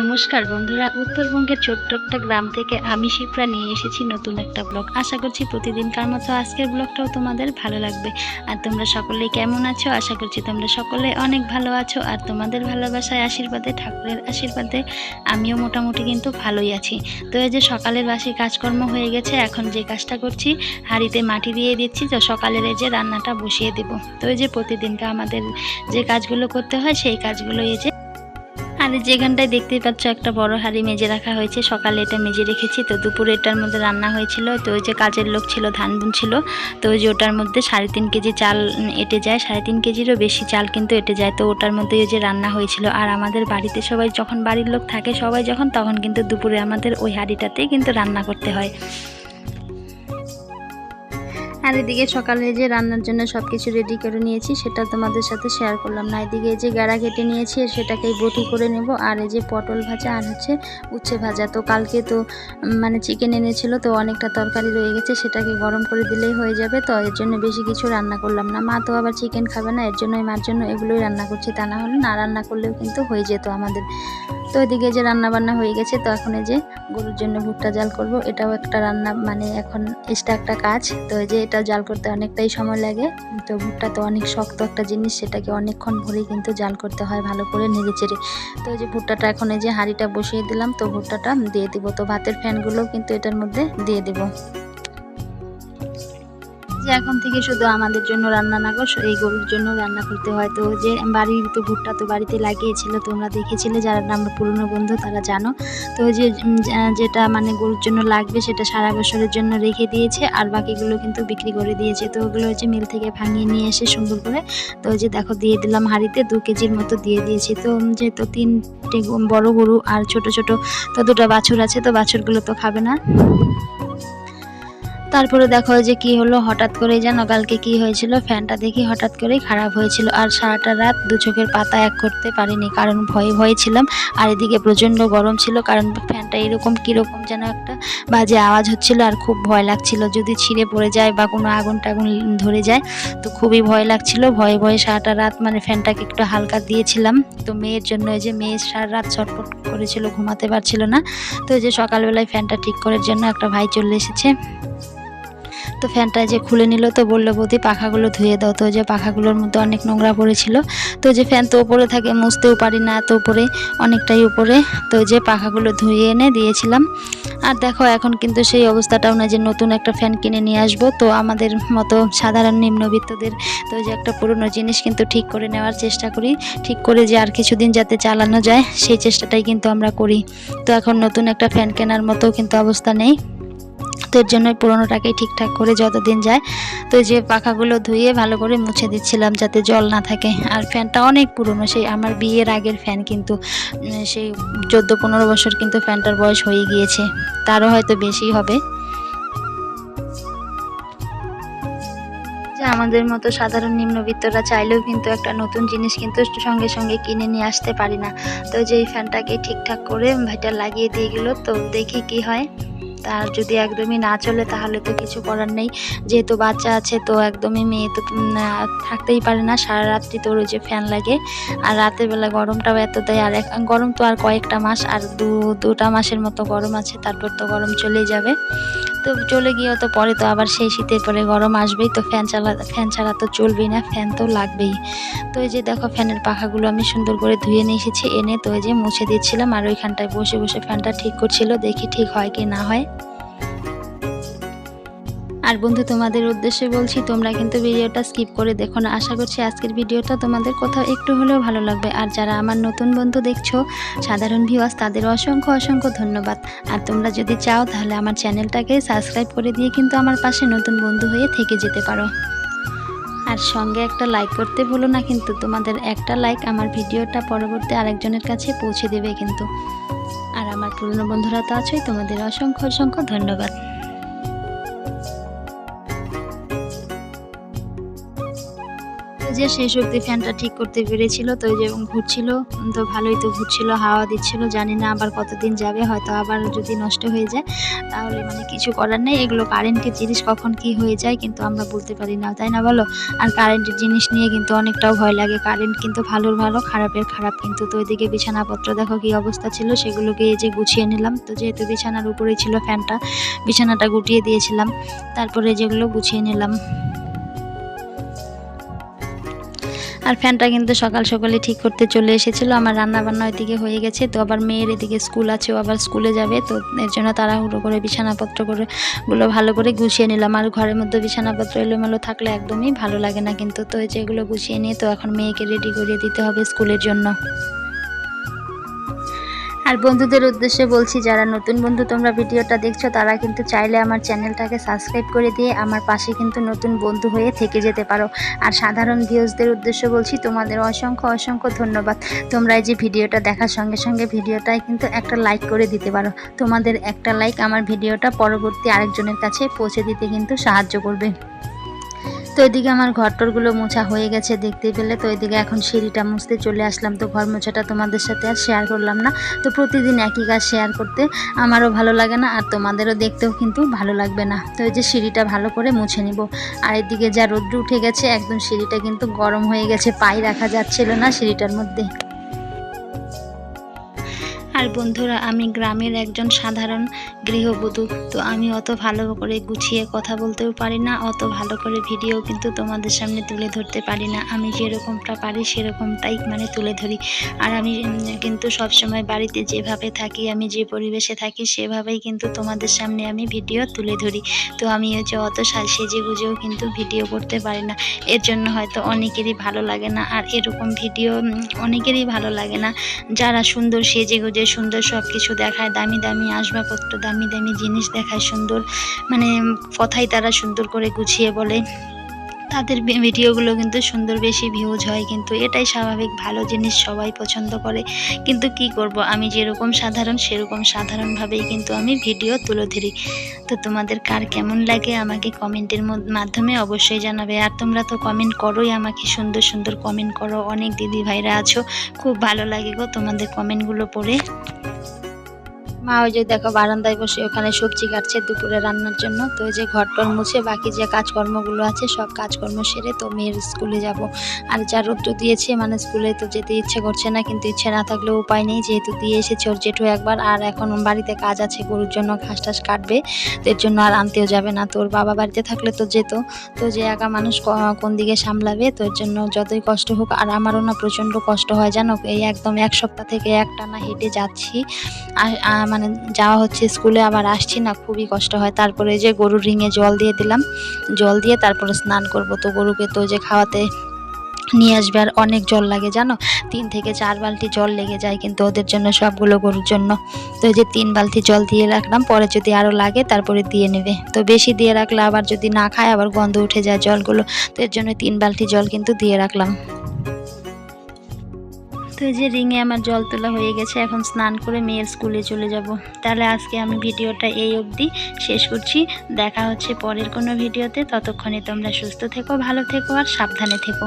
নমস্কার বন্ধুরা, উত্তরবঙ্গের ছোট্ট একটা গ্রাম থেকে আমি শিপ্রা নিয়ে এসেছি নতুন একটা ব্লগ। আশা করছি প্রতিদিনকার মতো আজকের ব্লগটাও তোমাদের ভালো লাগবে। আর তোমরা সকলেই কেমন আছো? আশা করছি তোমরা সকলে অনেক ভালো আছো। আর তোমাদের ভালোবাসায় আশীর্বাদে, ঠাকুরের আশীর্বাদে আমিও মোটামুটি কিন্তু ভালোই আছি। তো এই যে সকালের বাসি কাজকর্ম হয়ে গেছে, এখন যে কাজটা করছি, হাঁড়িতে মাটি দিয়ে দিচ্ছি, তো সকালের এই যে রান্নাটা বসিয়ে দেব। তো এই যে প্রতিদিনকে আমাদের যে কাজগুলো করতে হয়, সেই কাজগুলো এই যে আর যেখানটায় দেখতেই পাচ্ছ একটা বড় হাঁড়ি মেজে রাখা হয়েছে। সকালে এটা মেজে রেখেছি, তো দুপুরে এটার মধ্যে রান্না হয়েছিল। তো ওই যে কাজের লোক ছিল ধান বুনছিল তো ওই যে ওটার মধ্যে সাড়ে তিন কেজি চাল এঁটে যায়। সাড়ে তিন কেজিরও বেশি চাল কিন্তু এঁটে যায়। তো ওটার মধ্যে ওই যে রান্না হয়েছিল। আর আমাদের বাড়িতে সবাই যখন বাড়ির লোক থাকে সবাই যখন, তখন কিন্তু দুপুরে আমাদের ওই হাঁড়িটাতেই কিন্তু রান্না করতে হয়। আর এদিকে সকালে যে রান্নার জন্য সব কিছু রেডি করে নিয়েছি, সেটা তোমাদের সাথে শেয়ার করলাম না। এদিকে যে গাড়া কেটে নিয়েছি, সেটাকেই বটি করে নেব। আর এই যে পটল ভাজা আর হচ্ছে উচ্ছে ভাজা। তো কালকে তো মানে চিকেন এনেছিল, তো অনেকটা তরকারি রয়ে গেছে, সেটাকে গরম করে দিলেই হয়ে যাবে। তো এর জন্য বেশি কিছু রান্না করলাম না। মা তো আবার চিকেন খাবে না, এর জন্যই মার জন্য এগুলোই রান্না করছি। তা না হলে না রান্না করলেও কিন্তু হয়ে যেত আমাদের। তো এদিকে যে রান্না বান্না হয়ে গেছে, তো এখন এই যে গরুর জন্য ভুট্টা জাল করব। এটাও একটা রান্না মানে এখন এক্সট্রা একটা কাজ। তো যে এটা জাল করতে অনেকটাই সময় লাগে। তো ভুট্টা তো অনেক শক্ত একটা জিনিস, সেটাকে অনেকক্ষণ ভরে কিন্তু জাল করতে হয় ভালো করে নেড়ে চেড়ে। তো যে ভুট্টাটা এখন এই যে হাঁড়িটা বসিয়ে দিলাম, তো ভুট্টাটা দিয়ে দিব। তো ভাতের ফ্যানগুলো কিন্তু এটার মধ্যে দিয়ে দিব। যে এখন থেকে শুধু আমাদের জন্য রান্না না গো, এই গরুর জন্য রান্না করতে হয়। তো যে বাড়ির তো ভুট্টা তো বাড়িতে লাগিয়েছিল, তোমরা দেখেছিলে যারা আমরা পুরনো বন্ধু তারা জানো। তো যে যেটা মানে গরুর জন্য লাগবে সেটা সারা বছরের জন্য রেখে দিয়েছে, আর বাকিগুলো কিন্তু বিক্রি করে দিয়েছে। তো ওগুলো হচ্ছে মিল থেকে ভাঙিয়ে নিয়ে এসে সুন্দর করে, তো যে দেখো দিয়ে দিলাম হাঁড়িতে, দু কেজির মতো দিয়ে দিয়েছি। তো যেহেতু তিনটে বড় গরু আর ছোট ছোট, তো দুটো বাছুর আছে, তো বাছুরগুলো তো খাবে না। তারপরে দেখো যে কি হলো, হঠাৎ করেই জানো কালকে কি হয়েছিল, ফ্যানটা দেখি হঠাৎ করেই খারাপ হয়েছিল। আর সারাটা রাত দু চোখের পাতা এক করতে পারিনি, কারণ ভয়ে ভয়ে ছিলাম। আর এদিকে প্রচণ্ড গরম ছিল, কারণ ফ্যানটা এরকম কীরকম যেন একটা বাজে আওয়াজ হচ্ছিল, আর খুব ভয় লাগছিল। যদি ছিঁড়ে পড়ে যায় বা কোনো আগুন টাগুন ধরে যায়, তো খুবই ভয় লাগছিল। ভয়ে ভয়ে সারাটা রাত মানে ফ্যানটাকে একটু হালকা দিয়েছিলাম। তো মেয়ের জন্য এই যে মেয়ে সারা রাত ছটফট করেছিল, ঘুমাতে পারছিল না। তো এই যে সকালবেলায় ফ্যানটা ঠিক করার জন্য একটা ভাই চলে এসেছে। তো ফ্যানটা যে খুলে নিল তো বলল, বৌদি, পাখাগুলো ধুয়ে দাও। তো যে পাখাগুলোর মধ্যে অনেক নোংরা পড়েছিল, তো যে ফ্যান তো উপরে থাকে, মুছতেও পারি না এত উপরে, অনেকটাই উপরে। তো যে পাখাগুলো ধুয়ে এনে দিয়েছিলাম। আর দেখো, এখন কিন্তু সেই অবস্থাটাও না যে নতুন একটা ফ্যান কিনে নিয়ে আসব। তো আমাদের মতো সাধারণ নিম্নবিত্তদের, তো যে একটা পুরনো জিনিস কিন্তু ঠিক করে নেওয়ার চেষ্টা করি। ঠিক করে যে আর কিছুদিন যাতে চালানো যায়, সেই চেষ্টাটাই কিন্তু আমরা করি। তো এখন নতুন একটা ফ্যান কেনার মতো কিন্তু অবস্থা নেই। এর জন্যই পুরোনোটাকেই ঠিকঠাক করে যতদিন যায়, তো যে পাখাগুলো ধুয়ে ভালো করে মুছে দিচ্ছিলাম যাতে জল না থাকে। আর ফ্যানটা অনেক পুরনো, সেই আমার বিয়ের আগের ফ্যান কিন্তু সেই চোদ্দ পনেরো বছর কিন্তু ফ্যানটার বয়স হয়ে গিয়েছে। তারও হয়তো বেশি হবে। আমাদের মতো সাধারণ নিম্নবিত্তরা চাইলেও কিন্তু একটা নতুন জিনিস কিন্তু সঙ্গে সঙ্গে কিনে নিয়ে আসতে পারি না। তো যে এই ফ্যানটাকে ঠিকঠাক করে ভাইটা লাগিয়ে দিয়ে গেলো, তো দেখি কি হয়। তার যদি একদমই না চলে তাহলে তো কিছু করার নেই। যেহেতু বাচ্চা আছে তো একদমই মেয়ে তো থাকতেই পারে না। সারা রাত্রি তোর ওই যে ফ্যান লাগে। আর রাতের বেলা গরমটাও এত দেয়। আর গরম তো আর কয়েকটা মাস, আর দু, দুটা মাসের মতো গরম আছে, তারপর তো গরম চলেই যাবে। তো চলে গিয়েও তো পরে তো আবার সেই শীতের পরে গরম আসবেই। তো ফ্যান চালা, ফ্যান ছাড়া তো চলবেই না, ফ্যান তো লাগবেই। তো এই যে দেখো ফ্যানের পাখাগুলো আমি সুন্দর করে ধুয়ে নিয়ে এসেছি, এনে তো এই যে মুছে দিচ্ছিলাম। আর ওইখানটায় বসে বসে ফ্যানটা ঠিক করছিল, দেখি ঠিক হয় কি না হয়। আর বন্ধু, তোমাদের উদ্দেশ্যে বলছি, তোমরা কিন্তু ভিডিওটা স্কিপ করে দেখো না। আশা করছি আজকের ভিডিওটা তোমাদের কোথাও একটু হলেও ভালো লাগবে। আর যারা আমার নতুন বন্ধু দেখছ, সাধারণ ভিউয়ার্স তাদের অসংখ্য অসংখ্য ধন্যবাদ। আর তোমরা যদি চাও, তাহলে আমার চ্যানেলটাকে সাবস্ক্রাইব করে দিয়ে কিন্তু আমার পাশে নতুন বন্ধু হয়ে থেকে যেতে পারো। আর সঙ্গে একটা লাইক করতে ভুলো না কিন্তু, তোমাদের একটা লাইক আমার ভিডিওটা পরবর্তী আরেকজনের কাছে পৌঁছে দেবে কিন্তু। আর আমার পুরনো বন্ধুরা তো আছোই, তোমাদের অসংখ্য অসংখ্য ধন্যবাদ। যে সেই সবজি ফ্যানটা ঠিক করতে পেরেছিল, তো যে ঘুরছিল, তো ভালোই তো ঘুরছিল, হাওয়া দিচ্ছিল, জানি না আবার কতদিন যাবে, হয়তো আবার যদি নষ্ট হয়ে যায়, তাহলে মানে কিছু করার নেই, এগুলো কারেন্টের জিনিস কখন কি হয়ে যায় কিন্তু আমরা বলতে পারি না, তাই না বলো? আর কারেন্টের জিনিস নিয়ে কিন্তু অনেকটাও ভয় লাগে, কারেন্ট কিন্তু ভালোর ভালো, খারাপের খারাপ কিন্তু, তো ওইদিকে বিছানাপত্র দেখো কি অবস্থা ছিল, সেগুলোকে এই যে গুছিয়ে নিলাম, তো যেহেতু বিছানার উপরেই ছিল ফ্যানটা, বিছানাটা গুটিয়ে দিয়েছিলাম, তারপরে যেগুলো গুছিয়ে নিলাম। আর ফ্যানটা কিন্তু সকাল সকালে ঠিক করতে চলে এসেছিল। আমার রান্না বান্না ওইদিকে হয়ে গেছে। তো আবার মেয়ের এদিকে স্কুল আছে, ও আবার স্কুলে যাবে। তো এর জন্য তাড়াহুড়ো করে, বিছানাপত্র করে গুলো ভালো করে গুছিয়ে নিলাম। আর ঘরের মধ্যে বিছানাপত্র এলোমেলো থাকলে একদমই ভালো লাগে না কিন্তু। তো এই যে এগুলো গুছিয়ে নিয়ে তো এখন মেয়েকে রেডি করিয়ে দিতে হবে স্কুলের জন্য। আর বন্ধুদের উদ্দেশ্যে বলছি, যারা নতুন বন্ধু তোমরা ভিডিওটা দেখছ, তারা কিন্তু চাইলে আমার চ্যানেলটাকে সাবস্ক্রাইব করে দিয়ে আমার পাশে কিন্তু নতুন বন্ধু হয়ে থেকে যেতে পারো। আর সাধারণ ভিউজদের উদ্দেশ্য বলছি, তোমাদের অসংখ্য অসংখ্য ধন্যবাদ। তোমরা এই যে ভিডিওটা দেখার সঙ্গে সঙ্গে ভিডিওটায় কিন্তু একটা লাইক করে দিতে পারো। তোমাদের একটা লাইক আমার ভিডিওটা পরবর্তী আরেকজনের কাছে পৌঁছে দিতে কিন্তু সাহায্য করবে। তো এদিকে আমার ঘরটরগুলো মোছা হয়ে গেছে দেখতে পেলে। তো এদিকে এখন সিঁড়িটা মুছতে চলে আসলাম। তো ঘর মোছাটা তোমাদের সাথে আর শেয়ার করলাম না। তো প্রতিদিন একই কাজ শেয়ার করতে আমারও ভালো লাগে না, আর তোমাদেরও দেখতেও কিন্তু ভালো লাগবে না। তো এই যে সিঁড়িটা ভালো করে মুছে নিব। আর এদিকে যা রোদ্র উঠে গেছে, একদম সিঁড়িটা কিন্তু গরম হয়ে গেছে, পায়ে রাখা যাচ্ছিল না সিঁড়িটার মধ্যে। আর বন্ধুরা, আমি গ্রামের একজন সাধারণ গৃহবধূ, তো আমি অত ভালো করে গুছিয়ে কথা বলতেও পারি না, অত ভালো করে ভিডিও কিন্তু তোমাদের সামনে তুলে ধরতে পারি না। আমি যেরকমটা পারি সেরকমটাই মানে তুলে ধরি। আর আমি কিন্তু সবসময় বাড়িতে যেভাবে থাকি, আমি যে পরিবেশে থাকি, সেভাবেই কিন্তু তোমাদের সামনে আমি ভিডিও তুলে ধরি। তো আমি হচ্ছে অত সেজে গুজেও কিন্তু ভিডিও করতে পারি না। এর জন্য হয়তো অনেকেরই ভালো লাগে না, আর এরকম ভিডিও অনেকেরই ভালো লাগে না। যারা সুন্দর সেজে গুজে সুন্দর সব কিছু দেখায়, দামি দামি আসবাবপত্র, দামি দামি জিনিস দেখায় সুন্দর। মানে কথাই তারা সুন্দর করে গুছিয়ে বলে। তাদের ভিডিওগুলো কিন্তু সুন্দর বেশি ভিউজ হয়, কিন্তু এটাই স্বাভাবিক, ভালো জিনিস সবাই পছন্দ করে। কিন্তু কি করব? আমি যেরকম সাধারণ, সেরকম সাধারণভাবেই কিন্তু আমি ভিডিও তুলে ধরি। তো তোমাদের কার কেমন লাগে আমাকে কমেন্টের মধ্য- মাধ্যমে অবশ্যই জানাবে। আর তোমরা তো কমেন্ট করোই আমাকে, সুন্দর সুন্দর কমেন্ট করো। অনেক দিদি ভাইরা আছো, খুব ভালো লাগে গো তোমাদের কমেন্টগুলো পড়ে। মা ওই যে দেখো বারান্দায় বসে ওখানে সবজি কাটছে দুপুরে রান্নার জন্য। তো যে ঘর টর মুছে বাকি যে কাজকর্মগুলো আছে, সব কাজকর্ম সেরে তো মেয়ের স্কুলে যাব। আর যা রোদ্র দিয়েছে মানে স্কুলে তো যেতে ইচ্ছে করছে না, কিন্তু ইচ্ছে না থাকলেও উপায় নেই, যেহেতু দিয়ে এসেছে ওর জেঠু একবার। আর এখন বাড়িতে কাজ আছে, গরুর জন্য ঘাস টাস কাটবে, তো এর জন্য আর আনতেও যাবে না। তোর বাবা বাড়িতে থাকলে তো যেত, তো যে একা মানুষ কোন দিকে সামলাবে, তো এর জন্য যতই কষ্ট হোক, আর আমারও না প্রচণ্ড কষ্ট হয়, জানো? এই একদম এক সপ্তাহ থেকে একটানা হেঁটে যাচ্ছি। আর মানে যাওয়া হচ্ছে স্কুলে, আবার আসছি না, খুবই কষ্ট হয়। তারপরে যে গরুর রিঙে জল দিয়ে দিলাম। জল দিয়ে তারপরে স্নান করব। তো গরুকে তো যে খাওয়াতে নিয়ে আসবে, আর অনেক জল লাগে, জানো? তিন থেকে চার বালতি জল লেগে যায় কিন্তু ওদের জন্য সবগুলো গরুর জন্য। তো যে তিন বালতি জল দিয়ে রাখলাম, পরে যদি আরও লাগে তারপরে দিয়ে নেবে। তো বেশি দিয়ে রাখলে আবার যদি না খায়, আবার গন্ধ উঠে যায় জলগুলো। তো এর জন্য তিন বালতি জল কিন্তু দিয়ে রাখলাম। তো যে রিঙে আমার জল তোলা হয়ে গেছে, এখন স্নান করে মেয়ের স্কুলে চলে যাব। তাহলে আজকে আমি ভিডিওটা এই অবধি শেষ করছি। দেখা হচ্ছে পরের কোনো ভিডিওতে। ততক্ষণে তোমরা সুস্থ থেকো, ভালো থেকো আর সাবধানে থেকো।